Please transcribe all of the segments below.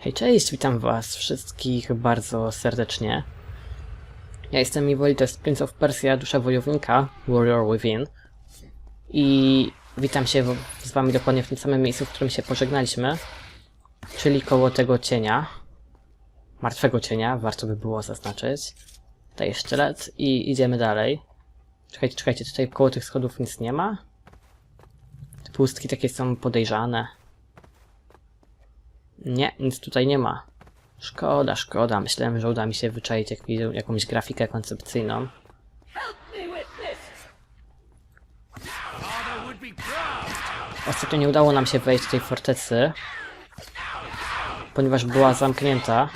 Hej, cześć, witam was wszystkich bardzo serdecznie. Ja jestem Miwoli, to jest Prince of Persia, dusza wojownika, Warrior Within. I witam się z wami dokładnie w tym samym miejscu, w którym się pożegnaliśmy. Czyli koło tego cienia. Martwego cienia, warto by było zaznaczyć. Tutaj sztylet i idziemy dalej. Czekajcie, czekajcie, tutaj koło tych schodów nic nie ma? Te pustki takie są podejrzane. Nie, nic tutaj nie ma. Szkoda, szkoda. Myślałem, że uda mi się wyczaić jak, jakąś grafikę koncepcyjną. Ostatnio nie udało nam się wejść do tej fortecy, ponieważ była zamknięta.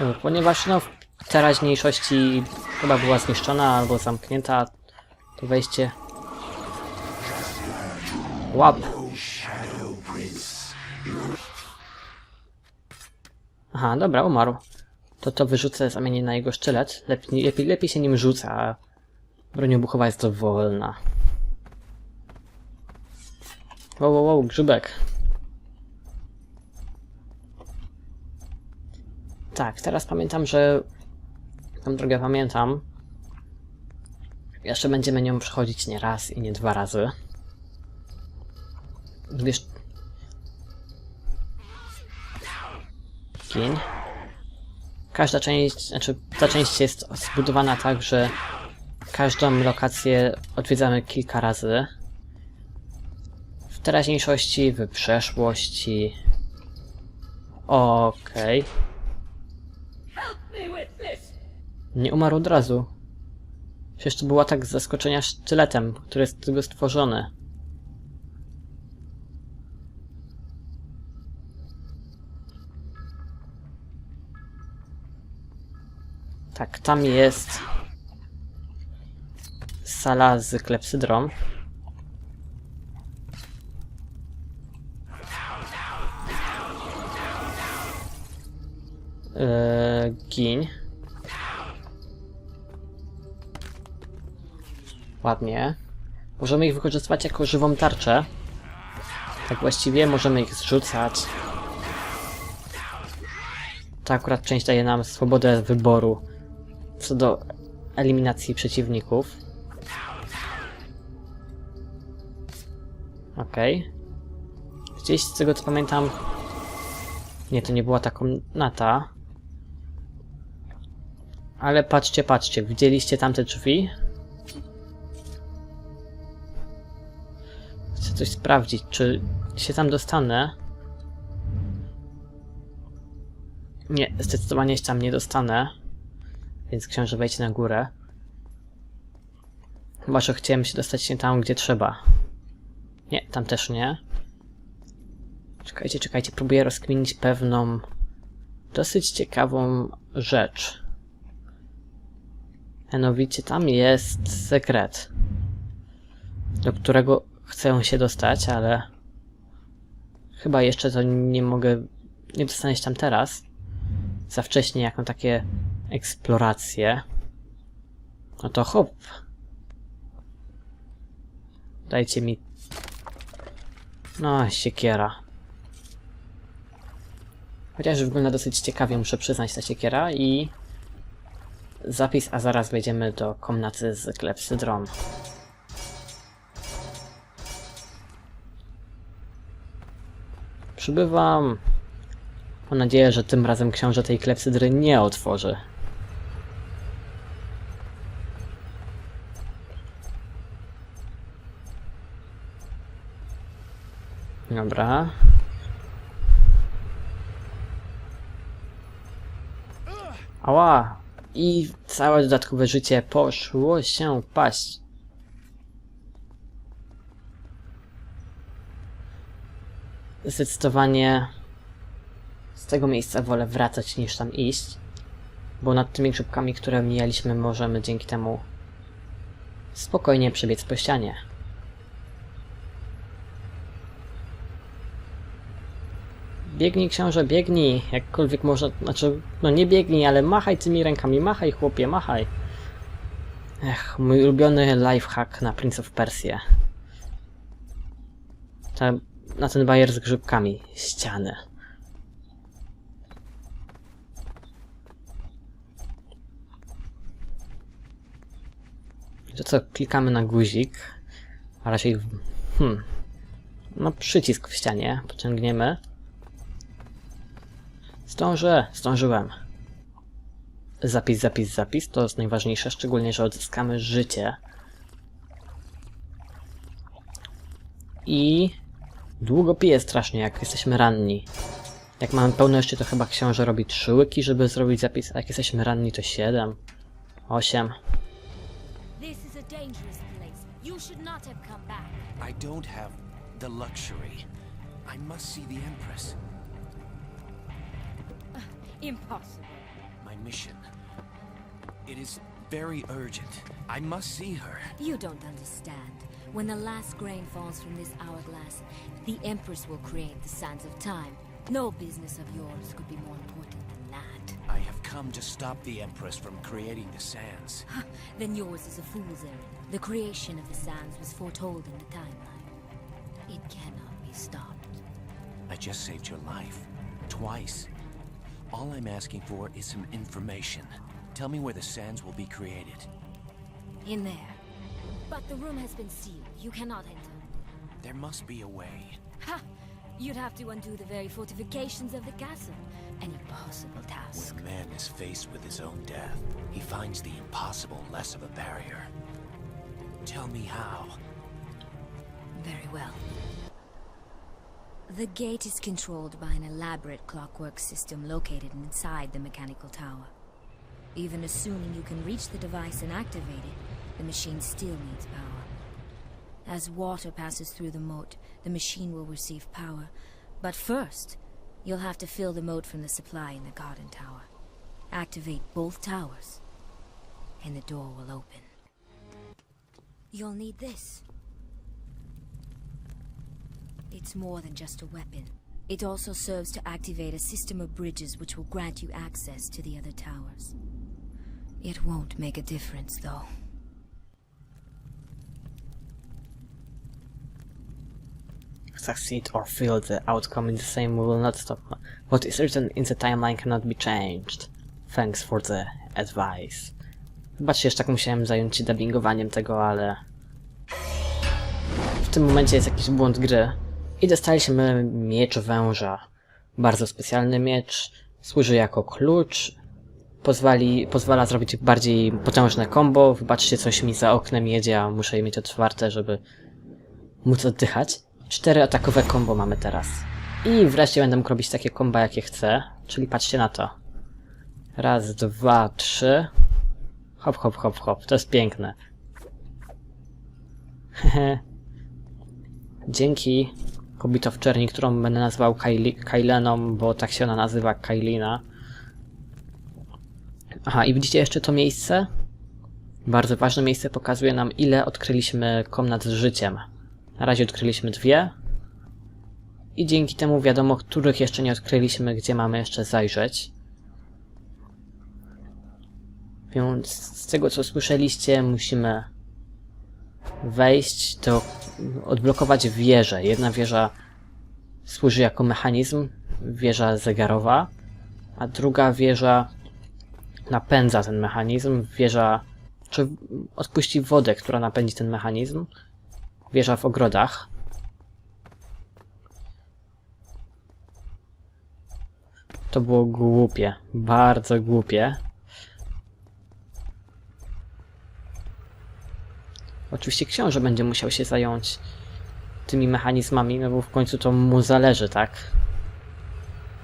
E, Ponieważ no, w teraźniejszości chyba była zniszczona albo zamknięta, to wejście Łap. Aha, dobra, umarł. To to wyrzucę, zamienię na jego sztylet. Lepiej, lepiej, lepiej się nim rzuca, a broń obuchowa jest to wolna. Wow, wow, wow, grzybek. Tak, teraz pamiętam, że... Tą drogę pamiętam. Jeszcze będziemy nią przechodzić nie raz i nie dwa razy. Gdyż... Gień. Każda część, znaczy ta część jest zbudowana tak, że każdą lokację odwiedzamy kilka razy. W teraźniejszości, w przeszłości. Okej. Nie umarł od razu. Przecież to był atak z zaskoczenia sztyletem, który jest do tego stworzony. Tak, tam jest sala z klepsydrą. Eee, giń. Ładnie. Możemy ich wykorzystywać jako żywą tarczę. Tak właściwie możemy ich zrzucać. Ta akurat część daje nam swobodę wyboru co do eliminacji przeciwników. Okej. Okay. Gdzieś z tego co pamiętam... Nie, to nie była ta komnata. Ale patrzcie, patrzcie, widzieliście tamte drzwi? Chcę coś sprawdzić, czy się tam dostanę. Nie, zdecydowanie się tam nie dostanę. Więc książę wejdź na górę. Chyba, że chciałem się dostać nie tam, gdzie trzeba. Nie, tam też nie. Czekajcie, czekajcie, próbuję rozkminić pewną dosyć ciekawą rzecz. Mianowicie tam jest sekret, do którego chcę się dostać, ale chyba jeszcze to nie mogę, nie dostanę się tam teraz. Za wcześnie, jak na takie eksplorację. No to hop. Dajcie mi... No, siekiera. Chociaż wygląda dosyć ciekawie, muszę przyznać, ta siekiera i... Zapis, a zaraz wejdziemy do komnaty z klepsydrą. Przybywam. Mam nadzieję, że tym razem książę tej klepsydry nie otworzy. Dobra. Ała! I całe dodatkowe życie poszło się paść. Zdecydowanie z tego miejsca wolę wracać niż tam iść, bo nad tymi grzybkami, które mijaliśmy, możemy dzięki temu spokojnie przebiec po ścianie. Biegnij książę, biegnij, jakkolwiek można, znaczy, no nie biegnij, ale machaj tymi rękami, machaj chłopie, machaj. Ech, mój ulubiony lifehack na Prince of Persia. ta, na ten bajer z grzybkami. Ściany. To co, klikamy na guzik, a raczej, hmm, no przycisk w ścianie, pociągniemy. Zdążę, zdążyłem. Zapis, zapis, zapis, to jest najważniejsze, szczególnie, że odzyskamy życie. I długo pije strasznie, jak jesteśmy ranni. Jak mamy pełne życie, to chyba książę robi trzy łyki, żeby zrobić zapis, a jak jesteśmy ranni, to siedem, osiem. This is a dangerous place. You should not have come back. I don't have the luxury. I must see the Empress. Impossible. My mission. It is very urgent. I must see her. You don't understand. When the last grain falls from this hourglass, the Empress will create the sands of time. No business of yours could be more important than that. I have come to stop the Empress from creating the sands. Then yours is a fool's errand. The creation of the sands was foretold in the timeline. It cannot be stopped. I just saved your life. Twice. All I'm asking for is some information. Tell me where the sands will be created. In there. But the room has been sealed. You cannot enter. There must be a way. Ha! You'd have to undo the very fortifications of the castle. An impossible task. When man is faced with his own death, he finds the impossible less of a barrier. Tell me how. Very well. The gate is controlled by an elaborate clockwork system located inside the mechanical tower. Even assuming you can reach the device and activate it, the machine still needs power. As water passes through the moat, the machine will receive power. But first, you'll have to fill the moat from the supply in the garden tower. Activate both towers, and the door will open. You'll need this. It's more than just a weapon. It also serves to activate a system of bridges which will grant you access to the other towers. It won't make a difference, though. Succeed or fail, the outcome is the same, we will not stop. What is written in the timeline cannot be changed. Thanks for the advice. Wybaczcie, jeszcze tak musiałem zająć się dubbingowaniem tego, ale... W tym momencie jest jakiś błąd gry. I dostaliśmy miecz węża. Bardzo specjalny miecz. Służy jako klucz. Pozwali, pozwala zrobić bardziej potężne combo. Wybaczcie, coś mi za oknem jedzie, a muszę je mieć otwarte, żeby móc oddychać. Cztery atakowe combo mamy teraz. I wreszcie będę mógł robić takie komba, jakie chcę. Czyli patrzcie na to. Raz, dwa, trzy. Hop, hop, hop, hop. To jest piękne. Dzięki kobito w czerni, którą będę nazwał Kyli Kyleną, bo tak się ona nazywa, Kylina. Aha, i widzicie jeszcze to miejsce? Bardzo ważne miejsce pokazuje nam, ile odkryliśmy komnat z życiem. Na razie odkryliśmy dwie. I dzięki temu wiadomo, których jeszcze nie odkryliśmy, gdzie mamy jeszcze zajrzeć. Więc z tego co słyszeliście, musimy wejść do. Odblokować wieżę. Jedna wieża służy jako mechanizm, wieża zegarowa, a druga wieża napędza ten mechanizm, wieża. czy odpuści wodę, która napędzi ten mechanizm. Wieża w ogrodach. To było głupie. Bardzo głupie. Oczywiście książę będzie musiał się zająć tymi mechanizmami, no bo w końcu to mu zależy, tak?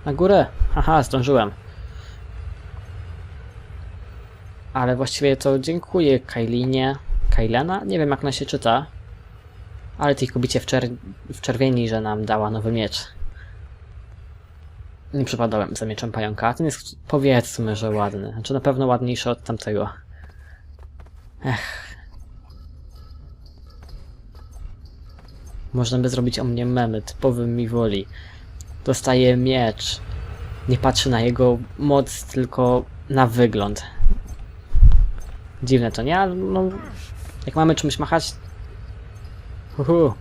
Na górę! Haha, zdążyłem. Ale właściwie to dziękuję Kailinie. Kailena? Nie wiem jak ona się czyta. Ale tej kobicie w, czer w czerwieni, że nam dała nowy miecz. Nie przypadałem za mieczem pająka. Ten jest powiedzmy, że ładny. Znaczy na pewno ładniejszy od tamtego. Ech. Można by zrobić o mnie memy, typowy mi woli. Dostaje miecz. Nie patrzy na jego moc, tylko na wygląd. Dziwne to nie, no... Jak mamy czymś machać... Uhu.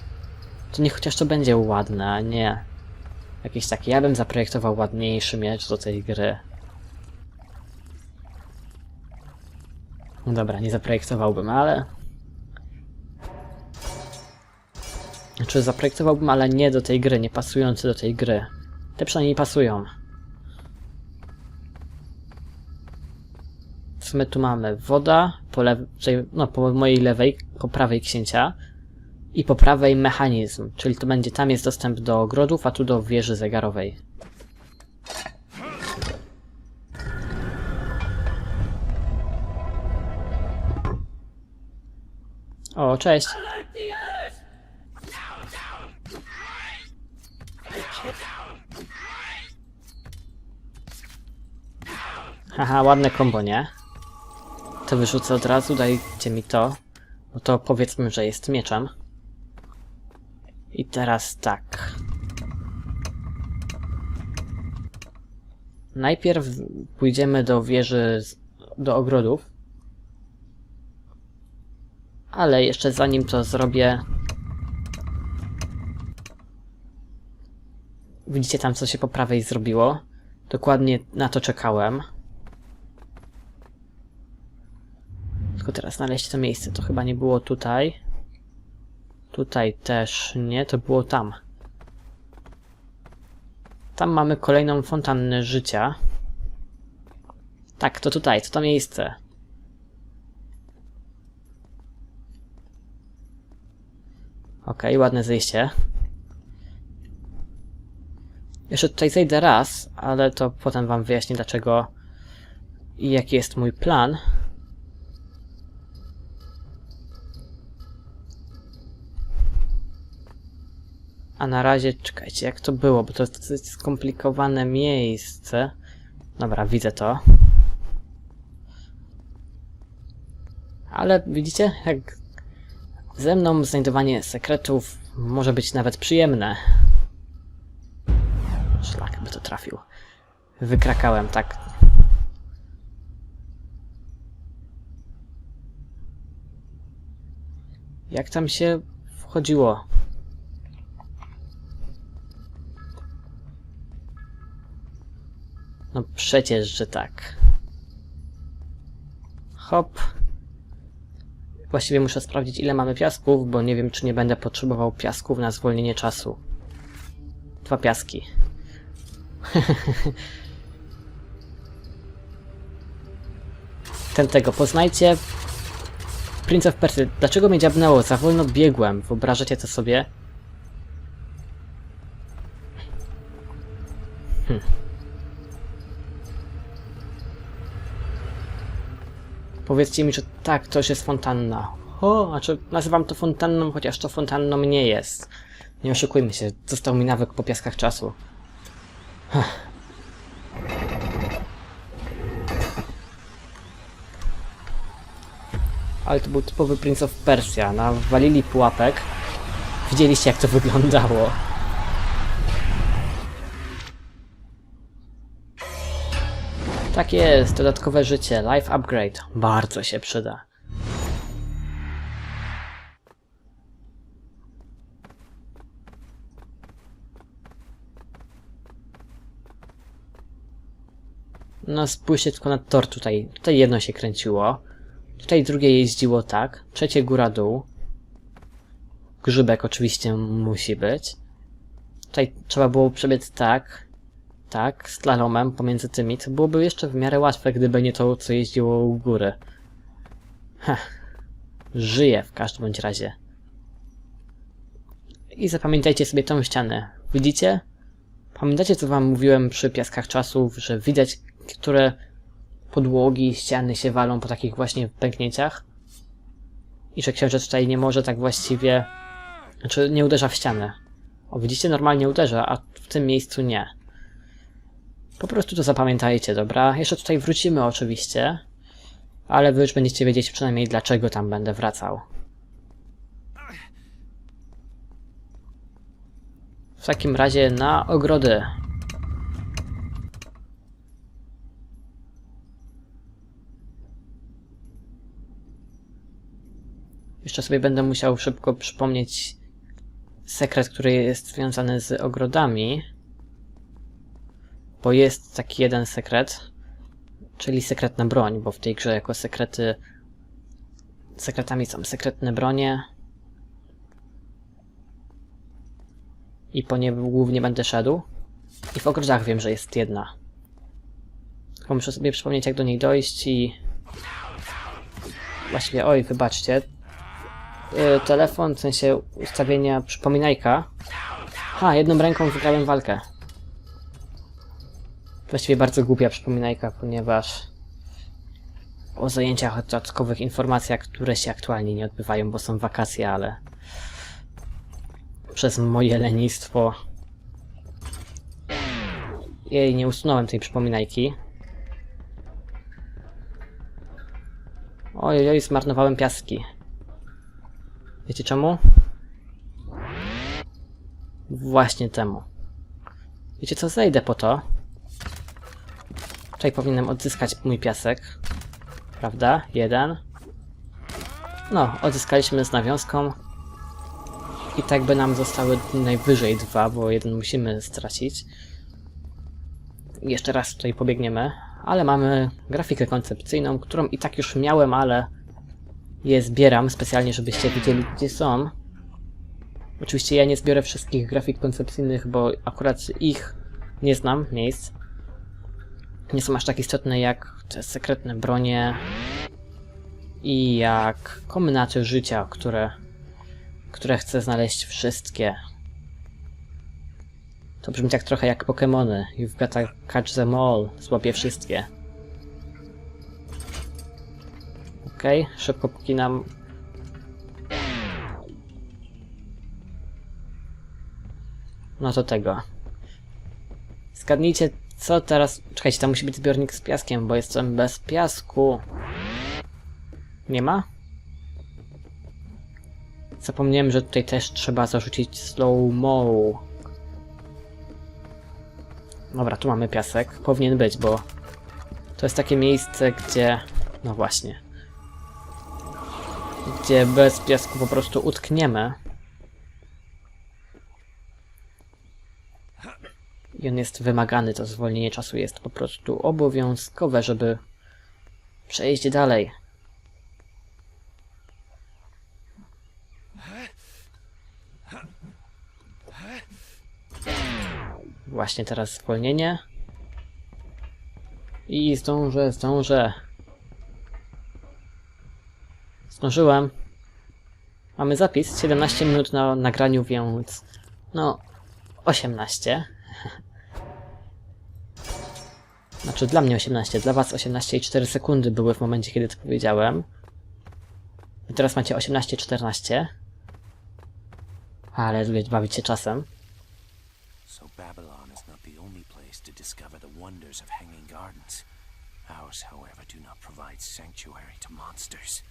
To niech chociaż to będzie ładne, a nie jakieś takie. Ja bym zaprojektował ładniejszy miecz do tej gry. No dobra, nie zaprojektowałbym, ale... Znaczy zaprojektowałbym, ale nie do tej gry, nie pasujący do tej gry. Te przynajmniej pasują. Co my tu mamy? Woda, po lewej, no po mojej lewej, po prawej księcia i po prawej mechanizm, czyli to będzie, tam jest dostęp do ogrodów, a tu do wieży zegarowej. O, cześć. Haha, ładne kombo, nie? To wyrzucę od razu, dajcie mi to. No to powiedzmy, że jest mieczem. I teraz tak. Najpierw pójdziemy do wieży, do ogrodów. Ale jeszcze zanim to zrobię... Widzicie tam, co się po prawej zrobiło? Dokładnie na to czekałem. Tylko teraz znaleźć to miejsce. To chyba nie było tutaj. Tutaj też nie, to było tam. Tam mamy kolejną fontannę życia. Tak, to tutaj, to to miejsce. Okej, ładne zejście. Jeszcze tutaj zejdę raz, ale to potem wam wyjaśnię dlaczego i jaki jest mój plan. A na razie, czekajcie, jak to było, bo to jest dosyć skomplikowane miejsce. Dobra, widzę to. Ale widzicie, jak ze mną znajdowanie sekretów może być nawet przyjemne. Szlak by to trafił. Wykrakałem, tak. Jak tam się wchodziło? No przecież, że tak. Hop. Właściwie muszę sprawdzić ile mamy piasków, bo nie wiem czy nie będę potrzebował piasków na zwolnienie czasu. Dwa piaski. Ten tego, poznajcie Prince of Persia. Dlaczego mnie dziabnęło? Za wolno biegłem. Wyobrażacie to sobie? Powiedzcie mi, że tak, to jest fontanna. O, znaczy nazywam to fontanną, chociaż to fontanną nie jest. Nie oszukujmy się, został mi nawyk po piaskach czasu. Heh. Ale to był typowy Prince of Persia. Nawalili pułapek. Widzieliście jak to wyglądało. Tak jest, dodatkowe życie, life upgrade. Bardzo się przyda. No spójrzcie tylko na tor tutaj. Tutaj jedno się kręciło. Tutaj drugie jeździło tak. Trzecie góra-dół. Grzybek oczywiście musi być. Tutaj trzeba było przebiec tak. Tak, slalomem pomiędzy tymi. To byłoby jeszcze w miarę łatwe, gdyby nie to, co jeździło u góry. Heh. Żyje w każdym bądź razie. I zapamiętajcie sobie tą ścianę. Widzicie? Pamiętacie, co wam mówiłem przy piaskach czasów, że widać, które podłogi i ściany się walą po takich właśnie pęknięciach? I że książę tutaj nie może tak właściwie... Znaczy, nie uderza w ścianę. O, widzicie, normalnie uderza, a w tym miejscu nie. Po prostu to zapamiętajcie, dobra? Jeszcze tutaj wrócimy oczywiście, ale wy już będziecie wiedzieć przynajmniej dlaczego tam będę wracał. W takim razie na ogrody. Jeszcze sobie będę musiał szybko przypomnieć, sekret, który jest związany z ogrodami. Bo jest taki jeden sekret, czyli sekretna broń, bo w tej grze jako sekrety sekretami są sekretne bronie. I po nie głównie będę szedł. I w ogrodach wiem, że jest jedna. Tylko muszę sobie przypomnieć, jak do niej dojść i... Właściwie, oj, wybaczcie. Yy, telefon, w sensie ustawienia przypominajka. Ha, jedną ręką wygrałem walkę. Właściwie bardzo głupia przypominajka, ponieważ o zajęciach, o dodatkowych informacjach, które się aktualnie nie odbywają, bo są wakacje, ale przez moje lenistwo jej nie usunąłem tej przypominajki. Oj, oj, zmarnowałem piaski. Wiecie czemu? Właśnie temu. Wiecie co, zejdę po to. Tutaj powinienem odzyskać mój piasek. Prawda? Jeden. No, odzyskaliśmy z nawiązką. I tak by nam zostały najwyżej dwa, bo jeden musimy stracić. Jeszcze raz tutaj pobiegniemy, ale mamy grafikę koncepcyjną, którą i tak już miałem, ale je zbieram specjalnie, żebyście widzieli, gdzie są. Oczywiście ja nie zbiorę wszystkich grafik koncepcyjnych, bo akurat ich nie znam miejsc. Nie są aż tak istotne jak te sekretne bronie i jak komnaty życia, które, które chcę znaleźć wszystkie. To brzmi tak trochę jak Pokémony. You've got to catch them all. Złapię wszystkie. Okej, okay, szybko póki nam... No to tego. Zgadnijcie, co teraz... Czekajcie, tam musi być zbiornik z piaskiem, bo jestem bez piasku. Nie ma? Zapomniałem, że tutaj też trzeba zarzucić slow-mo. Dobra, tu mamy piasek. Powinien być, bo to jest takie miejsce, gdzie... No właśnie. Gdzie bez piasku po prostu utkniemy. I on jest wymagany, to zwolnienie czasu jest po prostu obowiązkowe, żeby przejść dalej. Właśnie teraz zwolnienie. I zdążę, zdążę. Zdążyłem. Mamy zapis, 17 minut na nagraniu, więc... No... 18. Znaczy dla mnie 18, dla was 18 i 4 sekundy były w momencie, kiedy to powiedziałem. I teraz macie 18 14. Ale lubię bawić się czasem. So Babylon is not the only place to discover the wonders of Hanging Gardens. Ours, however, do not provide sanctuary to monsters.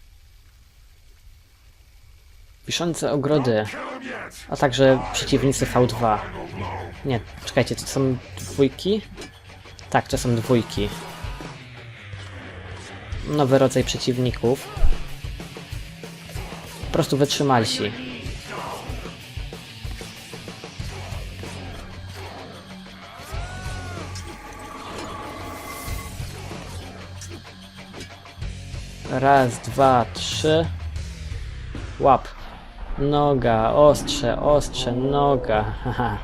Wiszące ogrody, a także przeciwnicy V2. Nie, czekajcie, to są dwójki? Tak, to są dwójki. Nowy rodzaj przeciwników. Po prostu wytrzymalsi. Raz, dwa, trzy. Łap. Noga, ostrze, ostrze, noga. Haha.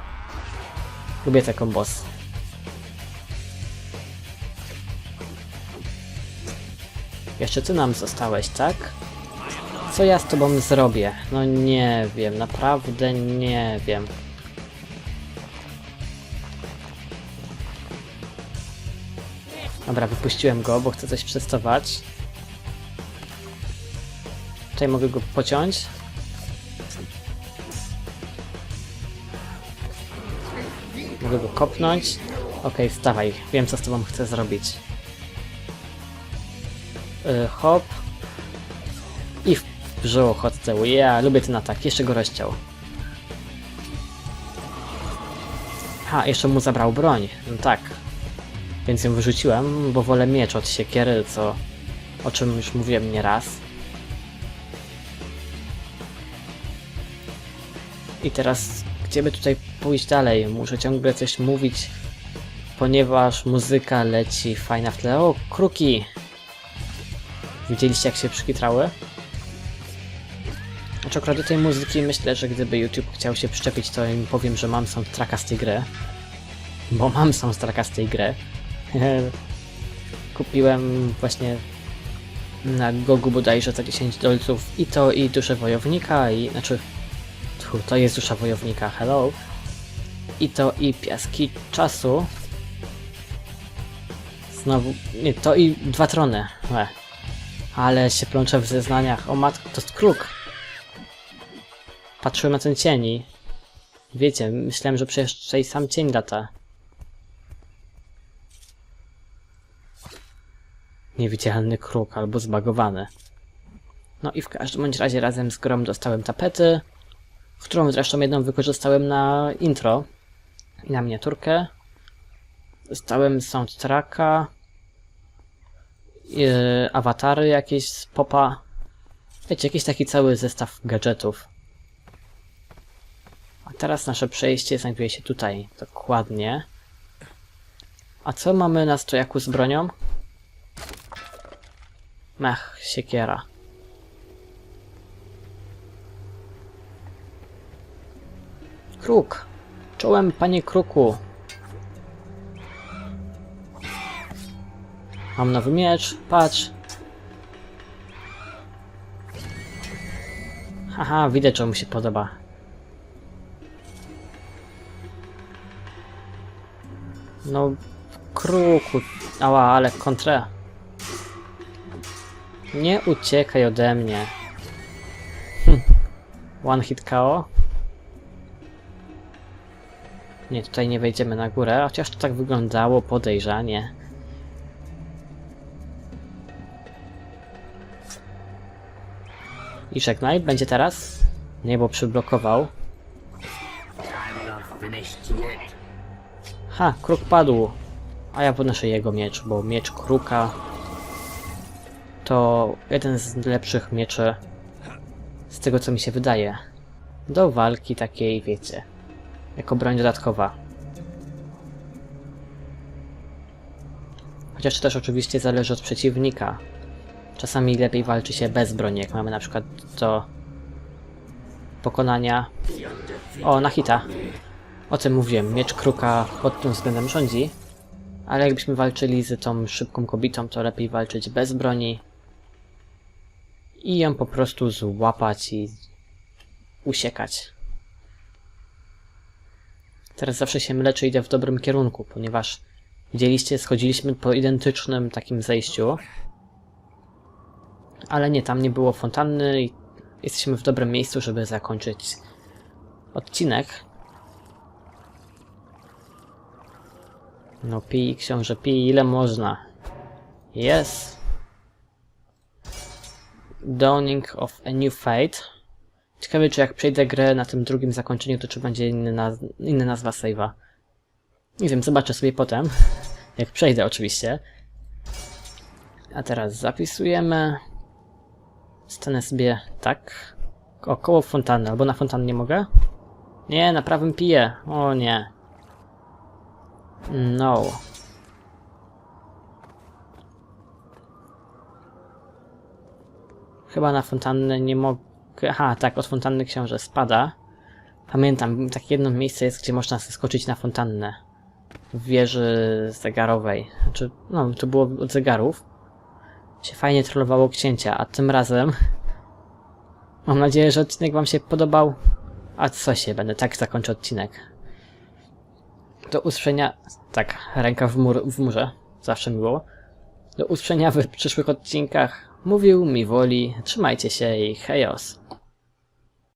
Lubię te kombos. Jeszcze ty nam zostałeś, tak? Co ja z tobą zrobię? No nie wiem, naprawdę nie wiem. Dobra, wypuściłem go, bo chcę coś przestować. Tutaj mogę go pociąć. Mogę go kopnąć. Okej, wstawaj. Wiem, co z tobą chcę zrobić. Yy, hop. I w brzuch od tyłu. Ja lubię ten atak. Jeszcze go rozciął. Ha, jeszcze mu zabrał broń. No tak. Więc ją wyrzuciłem, bo wolę miecz od siekiery, co... O czym już mówiłem nieraz. I teraz, gdzie by tutaj pójść dalej? Muszę ciągle coś mówić, ponieważ muzyka leci fajna w tle. O, kruki! Widzieliście, jak się przykitrały? Znaczy, akurat do tej muzyki myślę, że gdyby YouTube chciał się przyczepić, to im powiem, że mam soundtracka z tej gry. Bo mam soundtracka z tej gry. Kupiłem właśnie na Gogu bodajże za 10 dolców i to i duszę wojownika i znaczy tfu, to jest dusza wojownika, hello i to i piaski czasu znowu, nie, to i dwa trony Łe. Ale się plączę w zeznaniach, o matko, to jest kruk patrzyłem na ten cień i wiecie, myślałem, że przecież tutaj sam cień data niewidzialny kruk albo zbagowany. No i w każdym bądź razie razem z grą dostałem tapety, którą zresztą jedną wykorzystałem na intro i na miniaturkę. Dostałem soundtracka, yy, awatary jakieś z popa. Wiecie, jakiś taki cały zestaw gadżetów. A teraz nasze przejście znajduje się tutaj, dokładnie. A co mamy na stojaku z bronią? Mech, siekiera. Kruk! Czołem, panie kruku! Mam nowy miecz, patrz! Haha, widać, że mu się podoba. No, kruku, ała, ale kontrę. Nie uciekaj ode mnie. Hm. One hit KO. Nie, tutaj nie wejdziemy na górę, chociaż to tak wyglądało podejrzanie. I żegnaj, będzie teraz? Nie, bo przyblokował. Ha, kruk padł. A ja podnoszę jego miecz, bo miecz kruka to jeden z lepszych mieczy, z tego co mi się wydaje, do walki takiej, wiecie, jako broń dodatkowa. Chociaż też oczywiście zależy od przeciwnika. Czasami lepiej walczy się bez broni, jak mamy na przykład do pokonania... O, na hita. O tym mówiłem, miecz kruka pod tym względem rządzi. Ale jakbyśmy walczyli z tą szybką kobietą, to lepiej walczyć bez broni, i ją po prostu złapać i usiekać. Teraz zawsze się mylę, czy idę w dobrym kierunku, ponieważ widzieliście, schodziliśmy po identycznym takim zejściu. Ale nie, tam nie było fontanny i jesteśmy w dobrym miejscu, żeby zakończyć odcinek. No pij, książę, pij, ile można. Jest. Dawning of a New Fate. Ciekawe, czy jak przejdę grę na tym drugim zakończeniu, to czy będzie inny naz inna nazwa save'a. Nie wiem, zobaczę sobie potem. Jak przejdę oczywiście. A teraz zapisujemy. Stanę sobie tak. Około fontanny, albo na fontannie mogę? Nie, na prawym piję. O nie. No. Chyba na fontannę nie mogę... Aha, tak, od fontanny książę spada. Pamiętam, takie jedno miejsce jest, gdzie można skoczyć na fontannę. W wieży zegarowej. Znaczy, no, to było od zegarów. Się fajnie trollowało księcia, a tym razem... Mam nadzieję, że odcinek wam się podobał. A co się, będę tak zakończę odcinek. Do usłyszenia... Tak, ręka w, mur, w murze. Zawsze miło. Do usłyszenia w przyszłych odcinkach. Mówił mi woli, trzymajcie się i hejos.